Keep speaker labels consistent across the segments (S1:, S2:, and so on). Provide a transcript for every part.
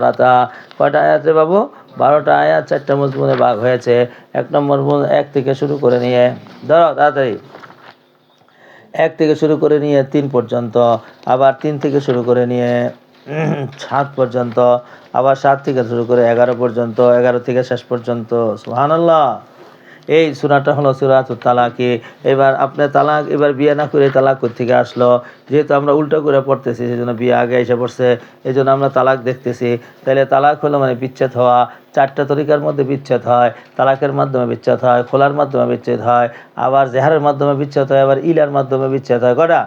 S1: রাতা কয়টা আয়াতে বাবু? বারোটা আয়াত, চারটা মজমুনে ভাগ হয়েছে। এক নম্বর এক থেকে শুরু করে নিয়ে ধরো, তাড়াতাড়ি। এক থেকে শুরু করে নিয়ে তিন পর্যন্ত। আবার তিন থেকে শুরু করে নিয়ে সাত পর্যন্ত। আবার সাত থেকে শুরু করে এগারো পর্যন্ত, এগারো থেকে শেষ পর্যন্ত। সুহানাল্লাহ এই সুরাটা হলো সুরাত তালাকে। এবার আপনি তালাক এবার বিয়ে না করে তালাক থেকে আসলো? যেহেতু আমরা উল্টো করে পড়তেছি সেই জন্য বিয়ে আগে এসে পড়ছে এই জন্য আমরা তালাক দেখতেছি। তাহলে তালাক হলো মানে বিচ্ছেদ হওয়া। চারটা তরিকার মধ্যে বিচ্ছেদ হয়। তালাকের মাধ্যমে বিচ্ছেদ হয় খোলার মাধ্যমে বিচ্ছেদ হয় আবার জেহারের মাধ্যমে বিচ্ছেদ হয় আবার ইলার মাধ্যমে বিচ্ছেদ হয়। কটা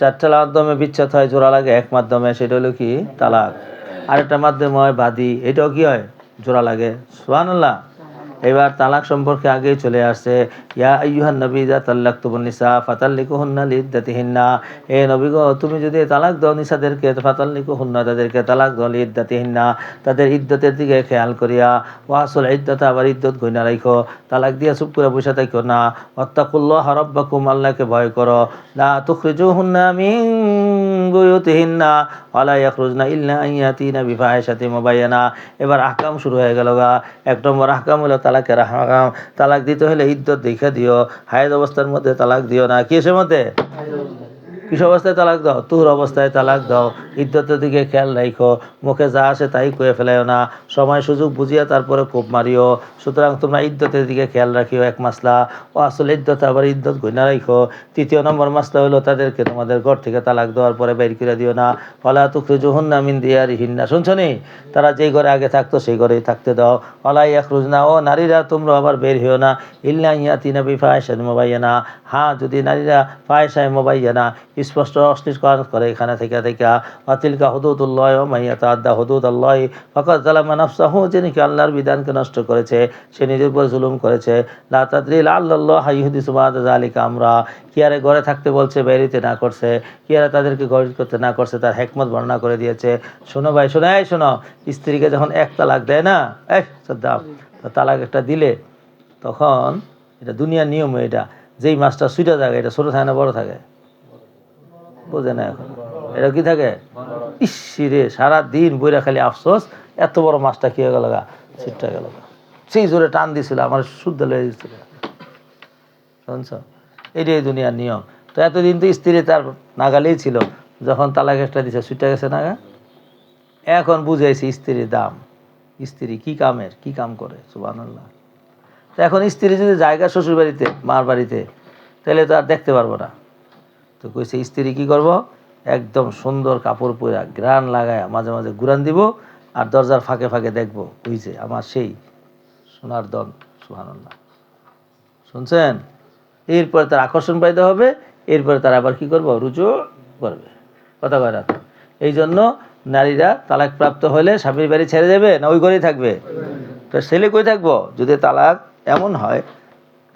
S1: চারটা মাধ্যমে বিচ্ছেদ হয় জোড়া লাগে এক মাধ্যমে সেটা হলো কি? তালাক। আরেকটা মাধ্যমে হয় বাদি। এটাও কি হয়? জোড়া লাগে। সুবহানাল্লাহ। এবার তালাক সম্পর্কে আগেই চলে আসছে ইয়া আইয়ুহান নবী, যা তাল্লাক তুবুন নিসা ফাতাল্লিকু হুন্না লিদ্দাতিহিন্না। এ নবী গো তুমি যদি তালাক দাও নিসাদেরকে ফাতাল্লিকু হুন্না তাদেরকে তালাক দাও লিদ্দাতিহিন্না। তাদের ইদ্যতের দিকে খেয়াল করিয়া, ওয়াসুল ইদ্যত আবার ইদ্যত গইনা রাখো তালাক দিয়া চুপ করে বসে থাকো না। অত্তাকুল্লাহ রব্বাকুম, আল্লাহকে ভয় করো। লা তুখরিজু হুন্না মিন বুয়ুতিহিন্না ওয়ালা ইয়াখরুজনা ইল্লা বিফাহিশাতি মুবায়্যানা এবার আহকাম শুরু হয়ে গেল গা। এক নম্বর আহকাম হলো তালাকের আহকাম। তালাক দিতে হলে ইদ্যত দেখে দিও। হায়েদ অবস্থার মধ্যে তালাক দিও না। কিসের মধ্যে? কিস অবস্থায়। তালাক দাও? তুর অবস্থায় তালাক দাও। ইদ্যতের দিকে খেয়াল রাখো মুখে যা আসে তাই কয়ে ফেলাইও না। সময়, সুযোগ বুঝিয়া তারপরে কোপ মারিও। সুতরাং তোমরা ইদ্যতের দিকে খেয়াল রাখিও এক মাসলা। ও আসলে ইদ্যত আবার ইদ্যত গইনা রাখো তৃতীয় নম্বর মাসলা হলো তাদেরকে তোমাদের ঘর থেকে তালাক দেওয়ার পরে বের করে দিও না। ফলা তুখরে জহুন্না মিন দিয়ারি হিন্না শুনছো নি? তারা যেই ঘরে আগে থাকতো সেই ঘরেই থাকতে দাও। ফলাই একরুজ না ও নারীরা, তোমরা আবার বের হইও না। ইল্লা ইয়াতিনা বিফায়সা মোবাইয়া হ্যাঁ যদি নারীরা ফায়সায় মোবাইয়া না স্পষ্ট অস্বীকার করে এখানে থেকে থেকে অতিলকা হদুদুল্লাহ মাইয়া তাদ্দা হদুদ আল্লাহ ফকত জালামা নাফসাহু, যিনি কি আল্লাহর বিধানকে নষ্ট করেছে, সে নিজের উপর জুলুম করেছে। লা তাদরিল আল্লাহ হাইহুদি সুবাদ আলিকা আমরা। কি আরে ঘরে থাকতে বলছে, বেরিতে না করছে? কি আরে তাদেরকে ঘর করতে না করছে, তার হেকমত বর্ণনা করে দিয়েছে? শোনো ভাই, শোনো, এই শোনো, স্ত্রীকে যখন এক তালাক দেয় না, এই শ্রদ্ধা তালাক একটা দিলে, তখন এটা দুনিয়ার নিয়ম এটা, যেই মাছটা সুইটা থাকে, এটা ছোটো থাকে না বড় থাকে? বোঝে না এখন। এটা কি থাকে? ইসিরে সারা দিন বইরা খালি আফসোস, এত বড় মাছটা কি হয়ে গেল গা? ছিটটা গেল সেই জোরে টান দিছিল, আমার শুদ্ধ লেগে দিছিল শুনছ? এটাই দুনিয়ার নিয়ম। তো এতদিন তো স্ত্রী তার নাগালেই ছিল, যখন তালা একটা দিছে ছুটে গেছে নাগা এখন বুঝাইছি স্ত্রীর দাম। স্ত্রী কি কামের, কি কাম করে? সুবহানাল্লাহ। তো এখন স্ত্রী যদি জায়গা শ্বশুর বাড়িতে মার বাড়িতে, তাহলে তো আর দেখতে পারব না। তো কইছে, স্ত্রী কি করব? একদম সুন্দর কাপড় পরে গ্রান লাগায় মাঝে মাঝে গুরান দিব আর দরজার ফাঁকে ফাঁকে দেখব যে আমার সেই সোনার দন সুহানুল্লাহ শুনছেন? এরপরে তার আকর্ষণ পাইতে হবে, এরপরে তার আবার কি করব? রুজু করবে। কথা কয় এই জন্য নারীরা তালাক প্রাপ্ত হলে স্বামীর বাড়ি ছেড়ে যাবে না ওই ঘরেই থাকবে? তো ছেলে কই থাকব? যদি তালাক এমন হয়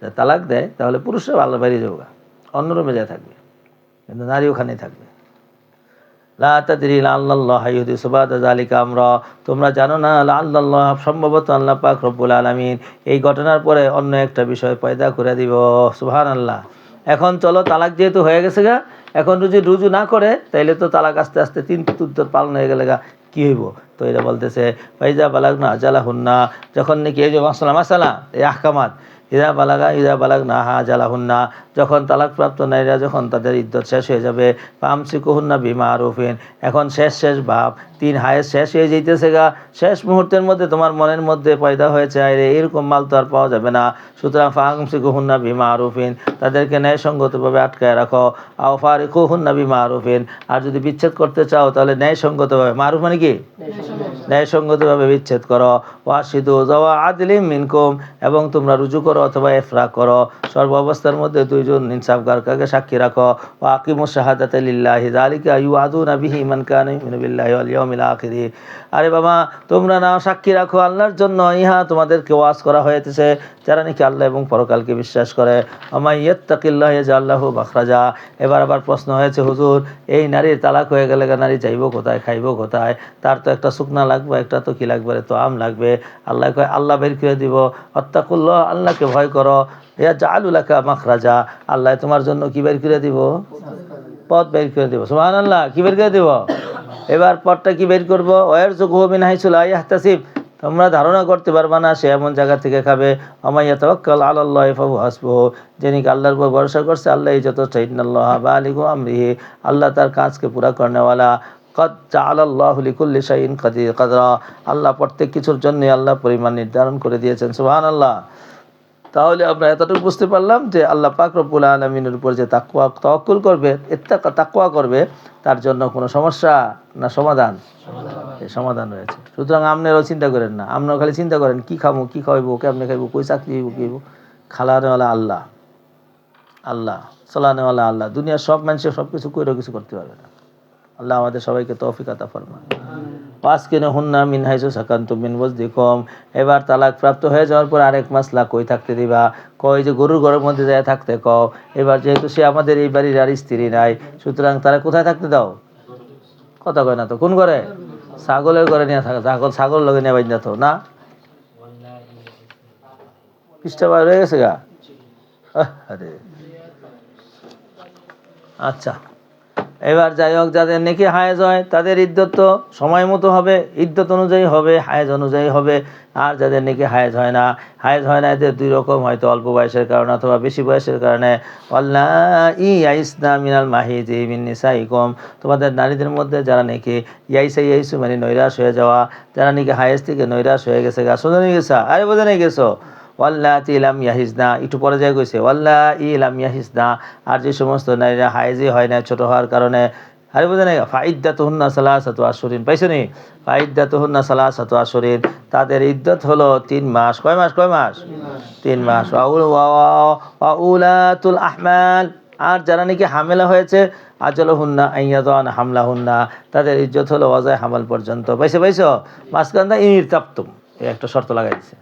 S1: যে তালাক দেয়, তাহলে পুরুষরা আল্লাহ বাইরে যাব। অন্য রুমে যায় থাকবে। কিন্তু নারী ওখানেই থাকবে লা তাদরি আল্লাহ হাইয়ুদি সুবাদ জালিকা তোমরা জানো না আল্লাহ সম্ভবত আল্লাহ পাক রব্বুল আলামিন। এই ঘটনার পরে অন্য একটা বিষয় পয়দা করে দিব। সুবহান আল্লাহ এখন চলো, তালাক যেহেতু হয়ে গেছে গা, এখন যদি রুজু না করে, তাইলে তো তালাক আস্তে আস্তে তিন তুত্তর পালন হয়ে গেলে গা, কি হইব? তো এটা বলতেছে, ফাইজা বালাক না জালা হুন্না যখন নাকি এই যে মাসালা মাসালা, এই আহকামাত ইদা বালাগা ইদা বালাগ না হা জ্বালাহুন্না যখন তালাকপ্রাপ্ত নারীরা যখন তাদের ইদ্যত শেষ হয়ে যাবে পামসিকুহুন্না বিমা আরুফিন এখন শেষ শেষ ভাব। তিন হায়ের শেষ হয়ে যেতেছে গা। শেষ মুহূর্তের মধ্যে তোমার মনের মধ্যে পয়দা হয়েছে আরে এরকম মাল তো আর পাওয়া যাবে না। সুতরাং ফামসিকুহুন্না বিমা আরুফিন তাদেরকে ন্যায়সঙ্গতভাবে আটকায় রাখো। আও ফারিকুহুন্না বিমা আরুফিন আর যদি বিচ্ছেদ করতে চাও, তাহলে ন্যায়সঙ্গতভাবে, মারুফ মানে কি? ন্যায়সঙ্গতভাবে বিচ্ছেদ করো। ওয়াশিদু জওয়া আদলিম মিনকুম, এবং তোমরা রুজু করো অথবা এফরা করো। সর্ব অবস্থার মধ্যে দুইজন ইনসাফগারকাকে সাক্ষী রাখো। ও শাহাদাত লিল্লাহি, যালিকা ইউআদুনা বিহি মান কানা ইউমিনু বিল্লাহি ওয়াল ইয়াউমিল আখির। আরে বাবা, তোমরা না সাক্ষী রাখো আল্লাহর জন্য। ইহা তোমাদেরকে ওয়াজ করা হয়েছে। যারা নাকি আল্লাহ এবং পরকালকে বিশ্বাস করে। আমাই ইয়াত্তাকিল্লাহ ইয়াজআল্লাহু মাখরাজা। এবার আবার প্রশ্ন হয়েছে, হুজুর, এই নারীর তালাক হয়ে গেলে নারী যাইব কোথায়, খাইব কোথায়? তার তো একটা শুকনা লাগবে, একটা তো কি লাগবে তো আম লাগবে। আল্লাহ কয়, আল্লাহ বের করে দিব। অত্তাকুল্লাহ, আল্লাহকে ভয় করো। ইয়া জালুলাকা মাখরাজা। আল্লাহ তোমার জন্য কি বের করে দিব? পথ বের করে দিব। সুবহানাল্লাহ, কি বের করে দিব? এবার পরটা কি বের করব? ওয়ার জুকুহমিন হাইসুল আয়াহতাসিব তোমরা ধারণা করতে পারবা না, সে এমন জায়গা থেকে খাবে। আমাইয়া তওয়াক্কাল আলাল্লাহ ফাহু হাসবুহু। যিনি আল্লাহর উপর ভরসা করছে, আল্লাহ যথেষ্ট ইন্নাল্লাহ বালিগু আমরিহি। আল্লাহ তার কাজকে পুরা করনেওয়ালা। কদ আল্লাহ লিকুল্লি শাইন কাদির কাদরা। আল্লাহ প্রত্যেক কিছুর জন্য আল্লাহ পরিমাণ নির্ধারণ করে দিয়েছেন সুবহান আল্লাহ তাহলে আমরা এতটুকু বুঝতে পারলাম যে আল্লাহ পাক রব্বুল আলমিনের উপর যে তাকুয়া তওয়াক্কুল করবে ইত্তাকা তাকুয়া করবে তার জন্য কোনো সমস্যা না সমাধান? সমাধান। রয়েছে। সুতরাং আপনারাও চিন্তা করেন না। আপনারাও খালি চিন্তা করেন কি খাব কি খাওয়াইবো কেমনে খাইবো কই চাকরি হইব কি হইব? খালানেওয়ালা আল্লাহ। আল্লাহ চলানেওয়ালা আল্লাহ। দুনিয়ার সব মানুষের সব কিছু কইরেও কিছু করতে পারবে না। আল্লাহ আমাদের সবাইকে তৌফিক আতা ফরমান পাঁচ কিনে হুন্না মিন হাইসু সাকান্ত মিন কম এবার তালাক প্রাপ্ত হয়ে যাওয়ার পর আরেক মাসলা কই থাকতে দিবা? কয় যে গরুর ঘরের মধ্যে যায় থাকতে কও? এবার যেহেতু সে আমাদের এই বাড়ির আর স্ত্রী নাই, সুতরাং তারা কোথায় থাকতে দাও? কথা কয় না তো, কোন ঘরে? ছাগলের ঘরে নিয়ে থাকা, ছাগল ছাগল লগে নিয়ে বাইন তো, না? পৃষ্ঠা বার হয়ে গেছে গা? আরে। আচ্ছা। এবার যাই হোক, যাদের নাকি হায়েজ হয়, তাদের ইদ্যত তো সময় মতো হবে, ইদ্যত অনুযায়ী হবে, হায়েজ অনুযায়ী হবে। আর যাদের নাকি হায়েজ হয় না, হায়েজ হয় না, এদের দুই রকম, হয়তো অল্প বয়সের কারণে অথবা বেশি বয়সের কারণে। অল্লা ই আইসনা মিনাল মাহিদ মিন নিসাই কম তোমাদের নারীদের মধ্যে যারা নাকি ইয়াইসা ইয়াইসু মানে নৈরাশ হয়ে যাওয়া, যারা নাকি হায়েজ থেকে নৈরাশ হয়ে গেছে গা, শোনো গেছা? আরে বোঝা নেই গেছো? ওয়াল্লা ইলাম ইয়াহিজনা। একটু পরে যায় গেছে ওয়াল্লা ইলাম ইয়াহিজনা। আর যে সমস্ত নারীরা হাইজি হয় না ছোট হওয়ার কারণে আরে বোঝা নাই ফাইদ্দা তহুন্না সালাহ সাতু আসরিন পাইছো নি? ফাইদ্দা তহুন্না সালাহ সাতু আসরিন তাদের ইদ্যত হলো তিন মাস। কয় মাস কয় মাস? তিন মাস। উলাতুল আহমাল। আর যারা নাকি হামেলা হয়েছে আজল হুন্না আইয়াদান হামলা হুন্না তাদের ইজ্জত হলো অজয় হামাল পর্যন্ত। পাইছো পাইছো? মাসকান্দা ইনির তাপ্তুম। একটা শর্ত লাগাই দিছে।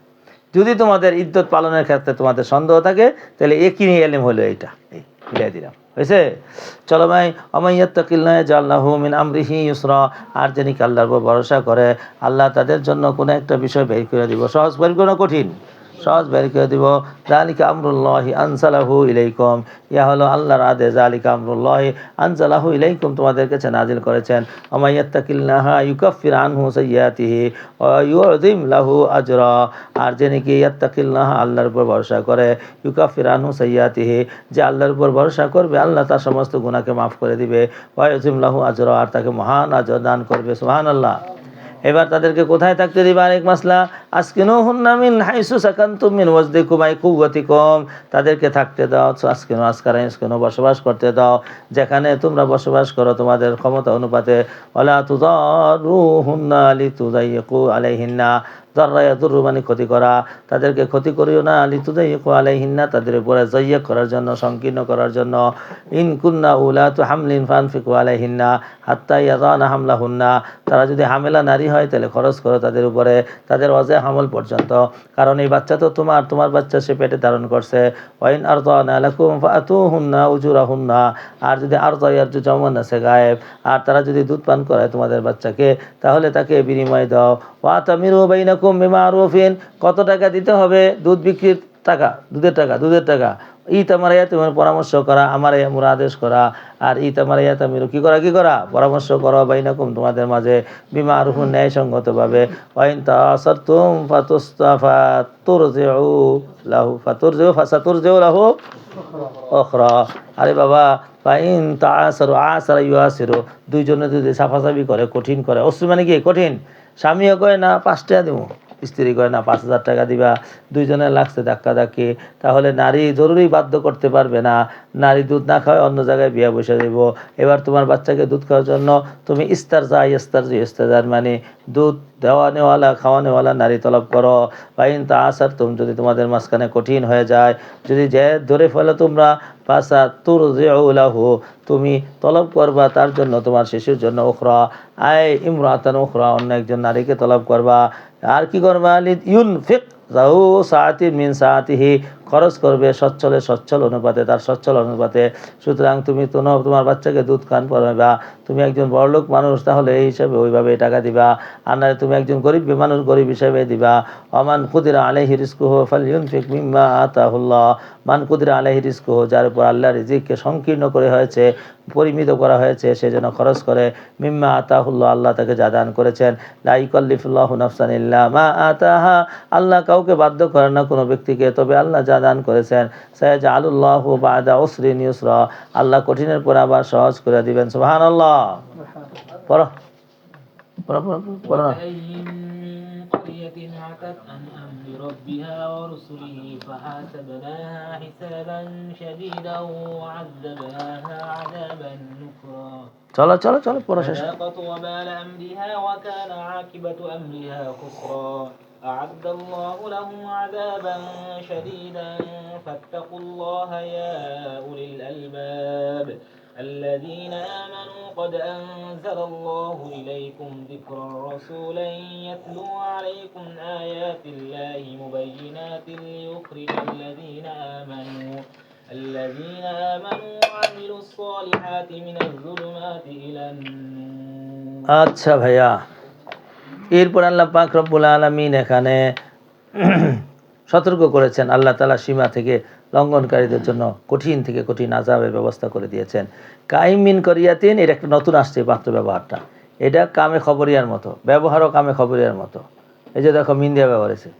S1: যদি তোমাদের ইদ্যত পালনের ক্ষেত্রে তোমাদের সন্দেহ থাকে, তাহলে একই এলেম হলো এইটা? এই মিলাই দিলাম। হয়েছে? চলো ভাই আমাইয়াত্তাকিল্লাহ জাল্লাহ মিন আমরিহি ইউসরা। আর যিনি কাল্লার ভরসা করে, আল্লাহ তাদের জন্য কোনো একটা বিষয় বের করে দিব। সহজ করা কঠিন। সহজ বের করে দিব। জালিকা আমরুল্লাহি আনসালাহু ইলাইকুম। ইয়া হলো আল্লাহর আদেশ। জালিকা আমরুল্লাহি আনসালাহু ইলাইকুম তোমাদের কাছে নাজিল করেছেন। আমাইয়াত্তাকিল্লাহা ইউকাফির আনহু সাইয়াতিহি ওয়া ইউযিম লাহু আজরা। আর যে নাকি ইয়াত্তাকিল্লাহ আল্লাহর উপর ভরসা করে, ইউকাফির আনহু সাইয়াতিহি যে আল্লাহর উপর ভরসা করবে, আল্লাহ তার সমস্ত গুনাহকে মাফ করে দিবে। ওয়া ইউযিম লাহু আজরা। আর তাকে মহান আজর দান করবে। সুবহানাল্লাহ। এবার তাদেরকে কোথায় থাকতে দিবা আরেক মাসলা? আজকেনো হুন্না মিন হাইসু সাকান্তুম মিন ওয়াজদিকুম আই কম তাদেরকে থাকতে দাও আজকে নো আজকার আজকে নো বসবাস করতে দাও। যেখানে তোমরা বসবাস করো, তোমাদের ক্ষমতা অনুপাতে। ওয়ালা তুদারুহুন্না আলাই আলাইহিন্না। দর্রায়া দুরু মানে ক্ষতি করা, তাদেরকে ক্ষতি করিও না। লিতুদাইয়িকু আলাইহিন্না, তাদের উপরে জয়্য করার জন্য, সংকীর্ণ করার জন্য। ইন কুন্না উলাতু হামলিন ফানফিকু আলাইহিন্না, হাত্তা ইয়াদানা হামলাহুন্না। তারা যদি হামেলা নারী হয়, তাহলে খরচ করো তাদের উপরে। তাদের অজে হামল পর্যন্ত। কারণ এই বাচ্চা তো তোমার তোমার বাচ্চা সে পেটে ধারণ করছে। ওয়াইন আর লাকুম ফাতু হুন্না উজুরা হুন্না আর যদি আর তয়ার জমন আছে গায়েব। আর তারা যদি দুধ পান করায় তোমাদের বাচ্চাকে, তাহলে তাকে বিনিময় দাও। ওয়া তামিরু বাইনাকুম বিমা আরুফিন কত টাকা দিতে হবে? দুধ বিক্রির টাকা, দুধের টাকা দুধের টাকা। ঈদ আমার ইয়াতিমের পরামর্শ করা, আমার ইয়া মোর আদেশ করা। আর ঈদ আমার ইয়াতামির কি করা কি করা? পরামর্শ করা বাইনাকুম তোমাদের মাঝে বিমা আরুফুন ন্যায়সঙ্গতভাবে। ওয়াইন তাসারতুম ফাতুস্তাফা তুরজিউ লাহু, ফাতুরজিউ, ফাসাতুরজিউ লাহু অখরা আরে বাবা, ফাইন তাসারু আসারা ইউআসিরু। দুইজনে যদি সাফাসাফি করে, কঠিন করে। অশ্রু মানে কি? কঠিন। স্বামীও কয়, না, পাঁচ টাকা দেবো। স্ত্রী কয়, না, পাঁচ হাজার টাকা দিবা। দুইজনে লাগছে ধাক্কা ধাক্কি। তাহলে নারী জরুরি বাধ্য করতে পারবে না। নারী দুধ না খাওয়ায় অন্য জায়গায় বিয়া বসে দেব। এবার তোমার বাচ্চাকে দুধ খাওয়ার জন্য তুমি ইস্তার যা ইস্তার যে ইস্তার মানে দুধ দেওয়া দেওয়ানেওয়ালা, খাওয়ানেওয়ালা নারী তলব করো। বাইন তা আসার তুমি যদি তোমাদের মাঝখানে কঠিন হয়ে যায়, যদি যে ধরে ফেলো তোমরা পাশা তুর লাহু, তুমি তলব করবা, তার জন্য তোমার শিশুর জন্য ওখরা আয় ইমরাতান ওখরা অন্য একজন নারীকে তলব করবা। আর কি করবা? ইউন ফিক যাও সাহাতি মিন সাহাতিহি খরচ করবে সচ্ছলে সচ্ছল অনুপাতে, তার সচ্ছল অনুপাতে। সুতরাং তুমি তো তোমার বাচ্চাকে দুধ খান পড়াবা তুমি একজন বড়লোক মানুষ, তাহলে এই হিসাবে ওইভাবে টাকা দিবা। আর নাহলে তুমি একজন গরিব মানুষ, গরিব হিসাবে দিবা। অমান কুদিরা আলহি রিস্কুহ ফালিউন ফিক মিম্মা আতাহুল্লাহ। মান কুদিরা আলহি রিস্কুহ যার উপর আল্লাহ রিজিককে সংকীর্ণ করে হয়েছে, পরিমিত করা হয়েছে, সে যেন খরচ করে। মিম্মা আতাহুল্লাহ, আল্লাহ তাকে যা দান করেছেন। লাইকল্লিফুল্লাহ নাফসান ইল্লা মা আতাহা। আল্লাহ কাউকে বাধ্য করেন না কোনো ব্যক্তিকে, তবে আল্লাহ যা দান করেছেন সায়াজ আলুল্লাহ বাদা ওসরিন ইউসরা আল্লাহ কঠিনের পর আবার সহজ করে দিবেন সুবহান আল্লাহ পড়ো পড়ো পড়ো পড়ো না
S2: وكأي من قرية عتت عن أمر ربها ورسله فحاسبناها حسابا شديدا وعذبناها عذابا نكرا
S1: চলো চলো চলো পড়ো শেষ
S2: فذاقت وبال أمرها وكان عاقبة أمرها خسرا أعد الله لهم عذابا شديدا فاتقوا الله يا أولي الألباب الذين آمنوا قد أنزل الله إليكم ذكرا رسولا يتلو عليكم آيات الله مبينات ليخرج الذين آمنوا الذين آمنوا وعملوا الصالحات من الظلمات إلى النور
S1: আচ্ছা ভাইয়া এরপর আল্লাহ পাক রব্বুল আলমিন এখানে সতর্ক করেছেন। আল্লাহ তালা সীমা থেকে লঙ্ঘনকারীদের জন্য কঠিন থেকে কঠিন আজাবের ব্যবস্থা করে দিয়েছেন। কাইমিন করিয়াতিন, এটা একটা নতুন আসছে পাত্র ব্যবহারটা। এটা কামে খবরিয়ার মতো, ব্যবহারও কামে খবরিয়ার মতো। এই যে দেখো মিন দিয়া ব্যবহার হয়েছে।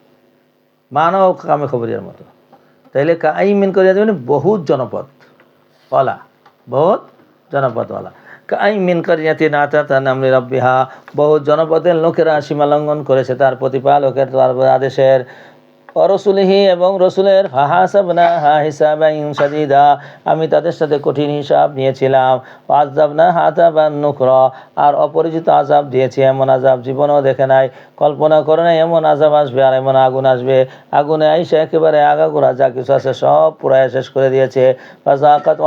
S1: মানও কামে খবরিয়ার মতো। তাইলে কাইমিন করিয়াতিন মানে বহুত জনপদ। ওলা বহুত জনপদওয়ালা। কাই মিন করিয়াতি না তার নামলি রব্বিহা। বহু জনপদের লোকেরা সীমা লঙ্ঘন করেছে, তার প্রতিপালকের তার আদেশের অরসুলিহি এবং রসুলের আমি তাদের সাথে কঠিন হিসাব নিয়েছিলাম। আর অপরিচিত আজাব দিয়েছি, এমন আজাব জীবনেও দেখে নাই। কল্পনা করে নাই এমন আজাব আসবে আর এমন আগুন আসবে। আগুনে আইসে একেবারে আগাগোড়া যা কিছু আছে সব পুরায় শেষ করে দিয়েছে। ফাজাকাত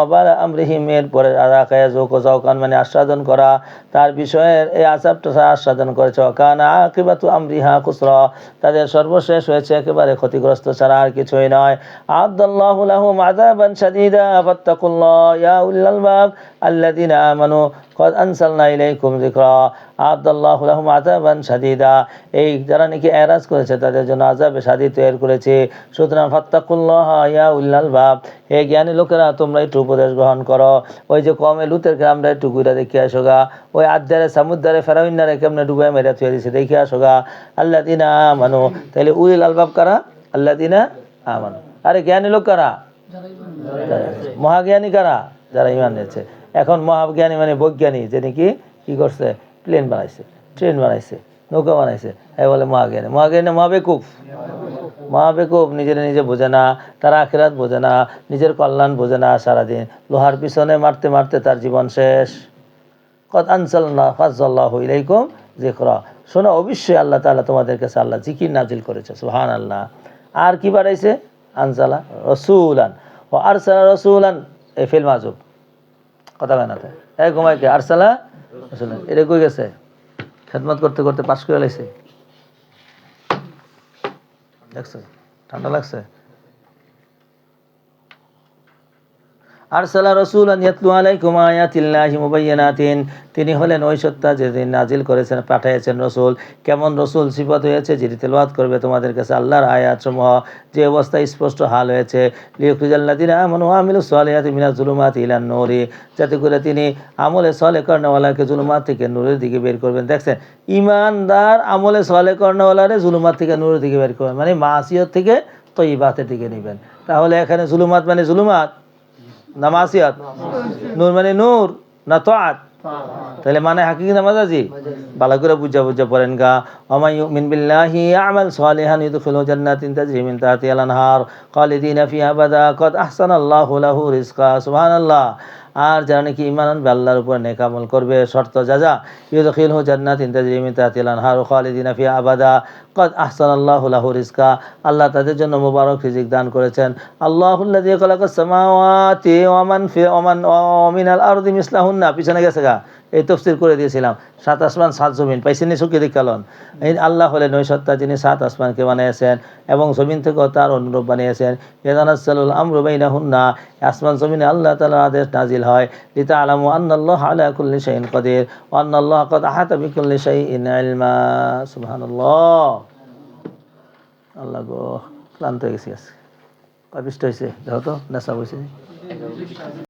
S1: জওকান মানে আস্বাদন করা। তার বিষয়ের এই আজাবটা আস্বাদন করেছে। কান আকিবাতু আমরিহা কুসরা তাদের সর্বশেষ হয়েছে একেবারে ক্ষতিগ্রস্ত ছাড়া আর কিছুই নয়। আদাল্লাহু লাহুম আযাবান শাদীদা ফাত্তাকুল্লাহ। ইয়া উলিল আলবাব আল্লাযীনা আমানু কদ আনসালনা ইলাইকুম যিকরা আদাল্লাহু লাহুম আযাবান শাদীদা এই যারা নাকি এরাজ করেছে, তাদের জন্য আযাবে শাদীদ তৈরি করেছে। সুতরাং ফাত্তাকুল্লাহ, ইয়া উল্লাল বাব। হে জ্ঞানী লোকেরা, তোমরা একটু উপদেশ গ্রহণ করো। ওই যে কমে লুতের গ্রামটা একটু গুইরা দেখে আসো গা। ওই আদারে সামুদ্দারে ফেরাউন্নারে কেমনে ডুবে মেরা তৈরিছে দেখে আসো গা। আল্লাহ দিনা মানো তাহলে উইল আলবাব কারা? আল্লাহ দিনা আমানো। আরে জ্ঞানী লোক কারা? মহাজ্ঞানী কারা? যারা ইমান এনেছে এখন মহাজ্ঞানী মানে বৈজ্ঞানী যে নাকি কি করছে? প্লেন বানাইছে ট্রেন বানাইছে, নৌকা বানাইছে। এ বলে মহাজ্ঞানী মহাজ্ঞানী মহাবেকুফ মহাবেকুফ নিজের নিজে বোঝে না, তার আখেরাত বোঝে না, নিজের কল্যাণ বোঝে না সারাদিন। লোহার পিছনে মারতে মারতে তার জীবন শেষ। কত আনসাল্লাহ ফাজ্লাহ ইলাইকুম জিকরা শোনো, অবশ্যই আল্লাহ তাআলা তোমাদের কাছে আল্লাহ জিকির নাজিল করেছে সুহান আল্লাহ আর কি বাড়াইছে? আনসালা রসুলান। ও আরসালা রসুলান। এই ফিল মাজুব কথা কয় না তো? ঘুমাই কে আরসালা? আসলে এটা কই গেছে? খেদমত করতে করতে পাশ করে লাইছে। দেখছ? ঠান্ডা লাগছে? আরসালা ইয়াতলু আলাইকুম আয়াতিল্লাহি মুবাইয়ানাতিন। তিনি হলেন ওই সত্তা যেদিন নাজিল করেছেন পাঠিয়েছেন রসুল। কেমন রসুল সিফত হয়েছে যিনি তেলাওয়াত করবে তোমাদের কাছে আল্লাহর আয়াত সমূহ যে অবস্থায় স্পষ্ট হাল হয়েছে। লিয়কুজাল্লাদিন আমন আমিলু সালিহাতি মিনা জুলুমাত ইলান নূরি। যাতে করে তিনি আমলে সলে কর্ণওয়ালাকে জুলুমাত থেকে নূরের দিকে বের করবেন। দেখছেন, ইমানদার আমলে সলে কর্ণওয়ালারে জুলুমাত থেকে নূরের দিকে বের করবেন। মানে মাসিয়ত থেকে তৈবাতের দিকে নেবেন। তাহলে এখানে জুলুমাত মানে জুলুমাত। না মাসিয়াত নূর মানে নূর, না তোয়াত তাহলে মানে হাকিকি নামাজ আজি? ভালো করে বুঝা বুঝা পড়েন গা। ওমাই ইউমিন বিল্লাহি আমাল সালিহান ইদখিলু জান্নাতিন তাজরি মিন তাহতিহা আল-আনহার খালিদিনা ফিহা আবাদা কদ আহসানাল্লাহু লাহু রিজকা। সুবহানাল্লাহ। আর যারা নাকি ইমান আনবে, আল্লাহর উপর নেকামল করবে। শর্ত যা যা, ইউদখিলহু জান্নাতিন জান্নাত ইন্তাজিমিতা তিলান হারু খালিদিন ফিহা আবাদা। কদ আহসান আল্লাহ লাহু রিজকা। আল্লাহ তাদের জন্য মুবারক রিজিক দান করেছেন। দিয়ে খালাকাস সামাওয়াতি ওয়া মান ফি, ওয়া মান, ওয়া মিনাল আরদি মিসলাহুন্না। পিছনে গেছে গা। এই তফসির করে দিয়েছিলাম। সাত আসমান, সাত জমিন, পাইছেন সুখী দীক্ষালন এই আল্লাহ হলেন ওই সত্তা যিনি সাত আসমানকে বানিয়েছেন এবং জমিন থেকেও তার অনুরূপ বানিয়েছেন। এদানাসালুল আমরুবাইনা হুন্না আসমান জমিনে আল্লাহ তালার আদেশ নাজিল হয়। লিতা আলামু আন্নাল্লাহ আলা কুল্লি শাইন কদির আন্নাল্লাহ কদ আহাতা বিকুল্লি শাইইন ইলমা। সুবহানাল্লাহ। আল্লাহ গো, ক্লান্ত হয়ে গেছি আজকে। হয়েছে দেখো তো নেশা বসে